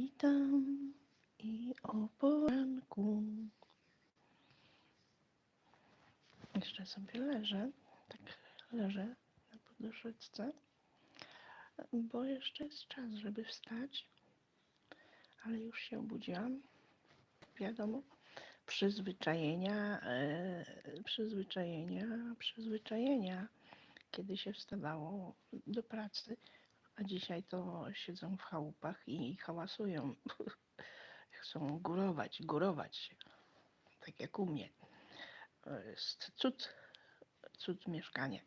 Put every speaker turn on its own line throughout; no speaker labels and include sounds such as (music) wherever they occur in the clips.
Witam i o poranku. Jeszcze sobie leżę, tak leżę na poduszeczce, bo jeszcze jest czas, żeby wstać, ale już się obudziłam. Wiadomo, przyzwyczajenia, e, przyzwyczajenia, przyzwyczajenia, kiedy się wstawało do pracy, a dzisiaj to siedzą w chałupach i hałasują. (laughs) Chcą górować, górować się, tak jak u mnie. Jest cud, cud mieszkanie.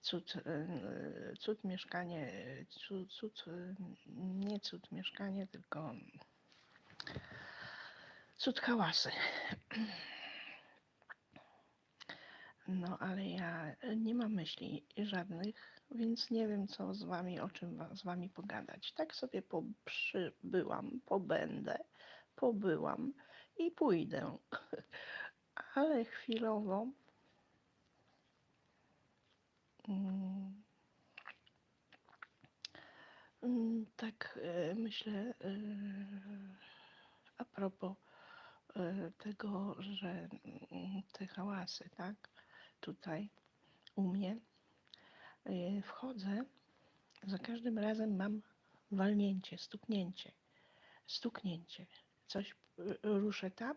Cud, e, cud mieszkanie, cud, cud, e, nie cud mieszkanie, tylko cud hałasy. (clears throat) No, ale ja nie mam myśli żadnych, więc nie wiem, co z wami, o czym z wami pogadać. Tak sobie przybyłam, pobędę, pobyłam i pójdę. (laughs) Ale chwilowo mm, mm, tak e, myślę e, a propos e, tego, że mm, te hałasy, tak, tutaj u mnie wchodzę, za każdym razem mam walnięcie, stuknięcie, stuknięcie. Coś e, ruszę tam,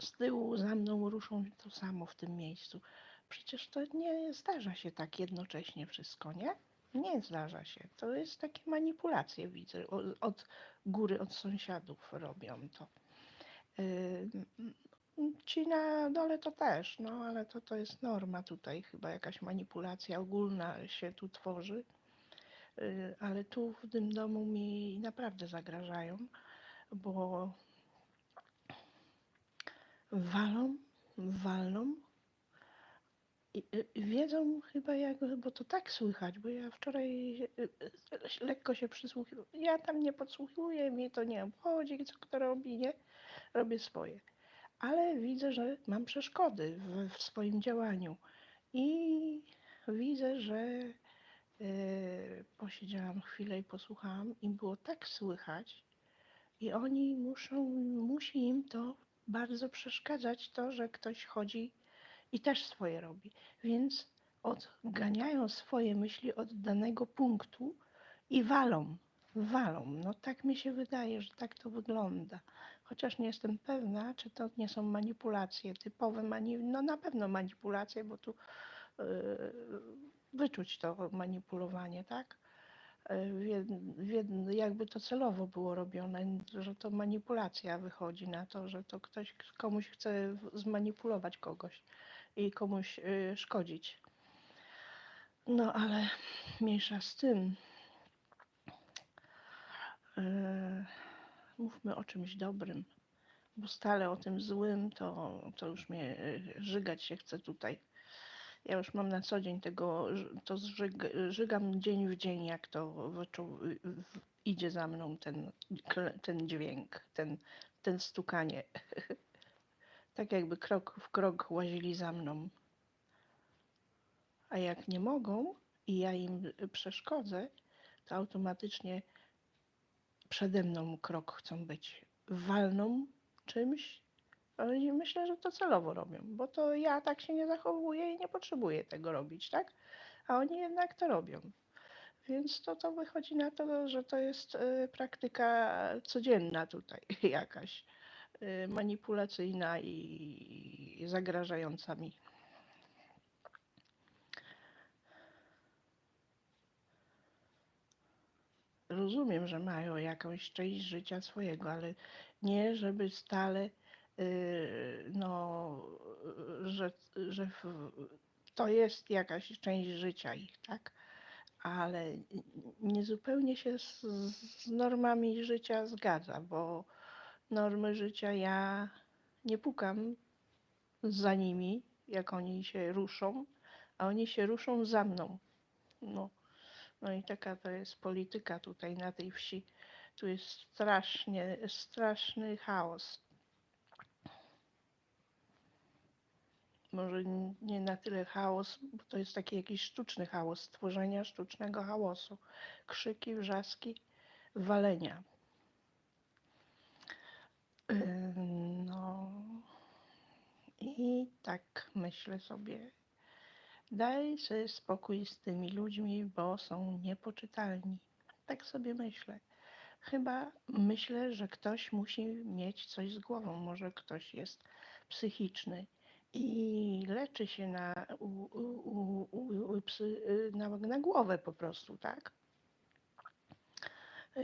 z tyłu za mną ruszą to samo w tym miejscu. Przecież to nie zdarza się tak jednocześnie wszystko, nie? Nie zdarza się. To jest takie manipulacje, widzę. Od, góry, od sąsiadów robią to. Ym, Ci na dole to też, no ale to, to jest norma tutaj, chyba jakaś manipulacja ogólna się tu tworzy. Yy, Ale tu w tym domu mi naprawdę zagrażają, bo walą, walną i y, wiedzą chyba jak, bo to tak słychać, bo ja wczoraj y, y, lekko się przysłuchiwałam. Ja tam nie podsłuchuję, mnie to nie obchodzi, co kto robi, nie? Robię swoje. Ale widzę, że mam przeszkody w, w swoim działaniu i widzę, że y, posiedziałam chwilę i posłuchałam i było tak słychać i oni muszą, musi im to bardzo przeszkadzać to, że ktoś chodzi i też swoje robi. Więc odganiają swoje myśli od danego punktu i walą, walą. No tak mi się wydaje, że tak to wygląda. Chociaż nie jestem pewna, czy to nie są manipulacje typowe, mani no na pewno manipulacje, bo tu yy, wyczuć to manipulowanie, tak? Yy, jakby to celowo było robione, że to manipulacja wychodzi na to, że to ktoś komuś chce zmanipulować kogoś i komuś y, szkodzić. No ale mniejsza z tym. Mówmy o czymś dobrym, bo stale o tym złym to, to już mnie y, żygać się chce tutaj. Ja już mam na co dzień tego, to zżyg, żygam dzień w dzień, jak to y, w- idzie za mną ten, ten dźwięk, ten, ten stukanie. (laughs) tak jakby krok w krok łazili za mną. A jak nie mogą i ja im przeszkodzę, to automatycznie przede mną krok chcą być. Walną czymś, ale myślę, że to celowo robią, bo to ja tak się nie zachowuję i nie potrzebuję tego robić, tak? A oni jednak to robią. Więc to, to wychodzi na to, że to jest y, praktyka codzienna tutaj (laughs) jakaś y, manipulacyjna i zagrażająca mi. Rozumiem, że mają jakąś część życia swojego, ale nie, żeby stale, y, no, że, że to jest jakaś część życia ich, tak? Ale nie zupełnie się z, z normami życia zgadza, bo normy życia ja nie pukam za nimi, jak oni się ruszą, a oni się ruszą za mną. No. No i taka to jest polityka tutaj na tej wsi. Tu jest strasznie, straszny chaos. Może nie na tyle chaos, bo to jest taki jakiś sztuczny chaos, stworzenia sztucznego chaosu. Krzyki, wrzaski, walenia. Ym, No i tak myślę sobie, daj sobie spokój z tymi ludźmi, bo są niepoczytalni. Tak sobie myślę. Chyba myślę, że ktoś musi mieć coś z głową. Może ktoś jest psychiczny i leczy się na, u, u, u, u, psy, na, na głowę po prostu, tak?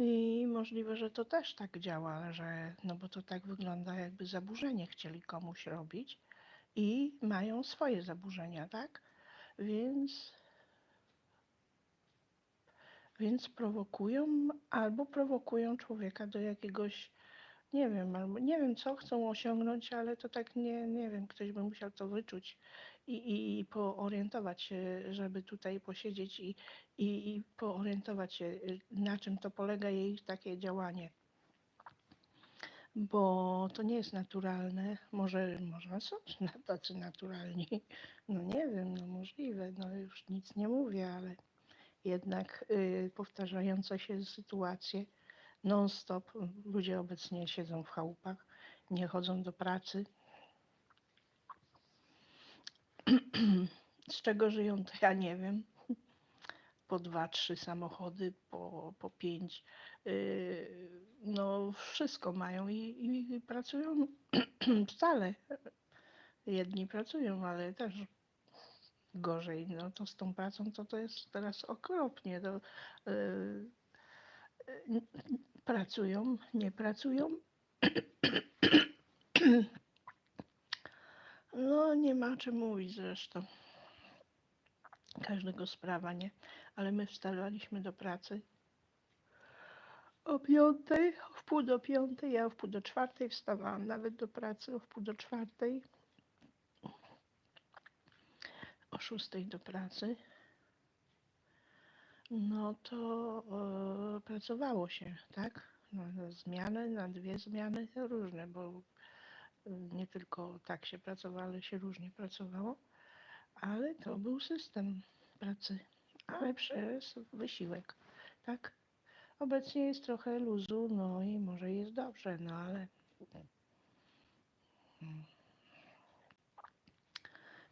I możliwe, że to też tak działa, że no bo to tak wygląda, jakby zaburzenie chcieli komuś robić i mają swoje zaburzenia, tak? Więc, więc prowokują albo prowokują człowieka do jakiegoś, nie wiem, albo nie wiem, co chcą osiągnąć, ale to tak nie, nie wiem, ktoś by musiał to wyczuć i, i, i poorientować się, żeby tutaj posiedzieć i, i, i poorientować się, na czym to polega jej takie działanie. Bo to nie jest naturalne. Może, może są (laughs) tacy naturalni. No nie wiem, no możliwe, no już nic nie mówię, ale jednak y, powtarzające się sytuacje non-stop. Ludzie obecnie siedzą w chałupach, nie chodzą do pracy. (clears throat) Z czego żyją, to ja nie wiem. Po dwa, trzy samochody, po, po pięć. Yy, no, wszystko mają i, i, pracują (clears throat) wcale. Jedni pracują, ale też gorzej. No to z tą pracą to, to jest teraz okropnie. To, yy, yy, pracują, nie pracują. (clears throat) No, nie ma czym mówić zresztą. Każdego sprawa, nie? Ale my wstawaliśmy do pracy o piątej, w pół do piątej, ja o wpół do czwartej wstawałam nawet do pracy o wpół do czwartej. O szóstej do pracy. No to e, pracowało się, tak? Na zmianę, na dwie zmiany różne, bo e, nie tylko tak się pracowało, ale się różnie pracowało, ale to był system pracy, ale przez wysiłek, tak? Obecnie jest trochę luzu, no i może jest dobrze, no ale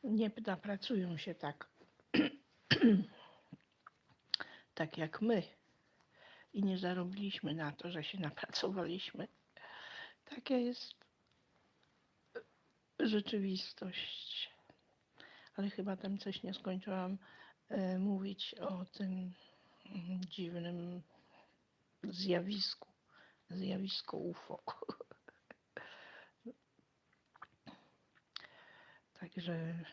nie napracują się tak, (clears throat) tak jak my i nie zarobiliśmy na to, że się napracowaliśmy. Taka jest rzeczywistość. Ale chyba tam coś nie skończyłam e, mówić o tym mm, dziwnym zjawisku. Zjawisko UFO. (laughs) Także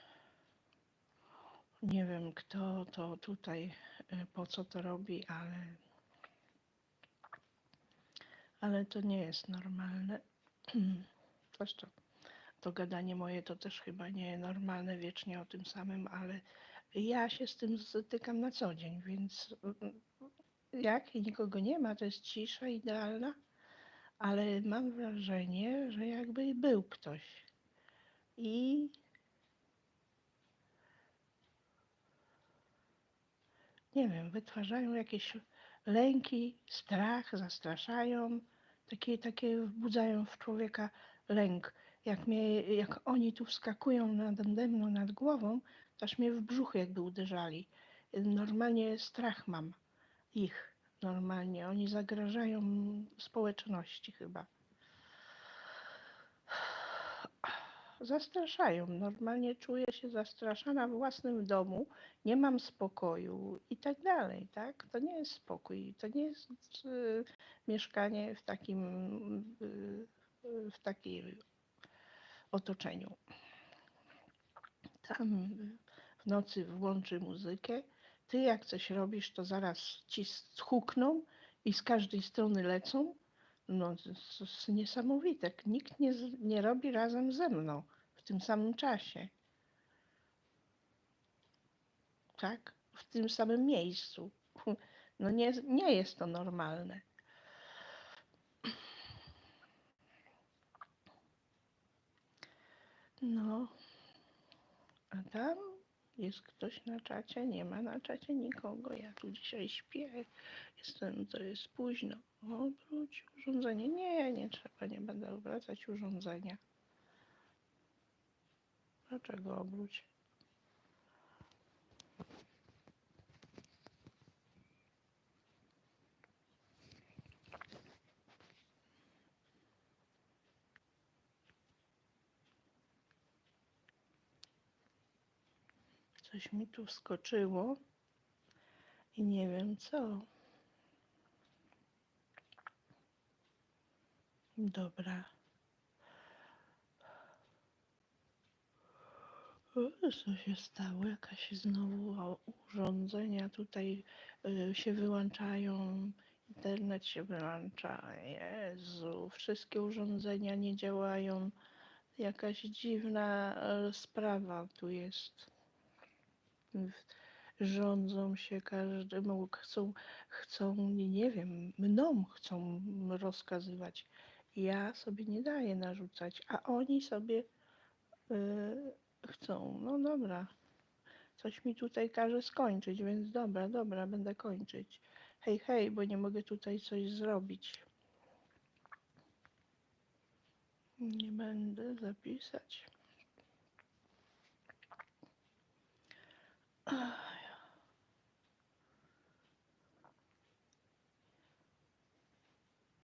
nie wiem, kto to tutaj, e, po co to robi, ale, ale to nie jest normalne. (clears throat) Zresztą to gadanie moje to też chyba nie normalne, wiecznie o tym samym, ale ja się z tym stykam na co dzień, więc mm, jak nikogo nie ma, to jest cisza idealna, ale mam wrażenie, że jakby był ktoś. I nie wiem, wytwarzają jakieś lęki, strach, zastraszają, takie, takie wbudzają w człowieka lęk. Jak, mnie, jak oni tu wskakują nade mną, nad głową, aż mnie w brzuch jakby uderzali. Normalnie strach mam ich, normalnie. Oni zagrażają społeczności chyba. Zastraszają. Normalnie czuję się zastraszana w własnym domu, nie mam spokoju i tak dalej, tak? To nie jest spokój, to nie jest y, mieszkanie w takim, y, w takiej otoczeniu. Tam w nocy włączy muzykę, ty jak coś robisz, to zaraz ci hukną i z każdej strony lecą. No, to jest niesamowite. Nikt nie, nie robi razem ze mną w tym samym czasie. Tak? W tym samym miejscu. No nie, nie jest to normalne. No, a tam Jest ktoś na czacie? Nie ma na czacie nikogo. Ja tu dzisiaj śpię. Jestem, to jest późno. Obróć urządzenie. Nie, nie trzeba, nie będę obracać urządzenia. Dlaczego obróć? Mi tu wskoczyło i nie wiem co. Dobra. Co się stało? Jakaś znowu urządzenia tutaj y, się wyłączają. Internet się wyłącza. Jezu, wszystkie urządzenia nie działają. Jakaś dziwna e, sprawa tu jest. Rządzą się każdemu, chcą, chcą, nie, nie wiem, mną chcą rozkazywać. Ja sobie nie daję narzucać, a oni sobie y, chcą. No dobra. Coś mi tutaj każe skończyć, więc dobra, dobra, będę kończyć. Hej, hej, bo nie mogę tutaj coś zrobić. Nie będę zapisać. Uh. (sighs) (sighs)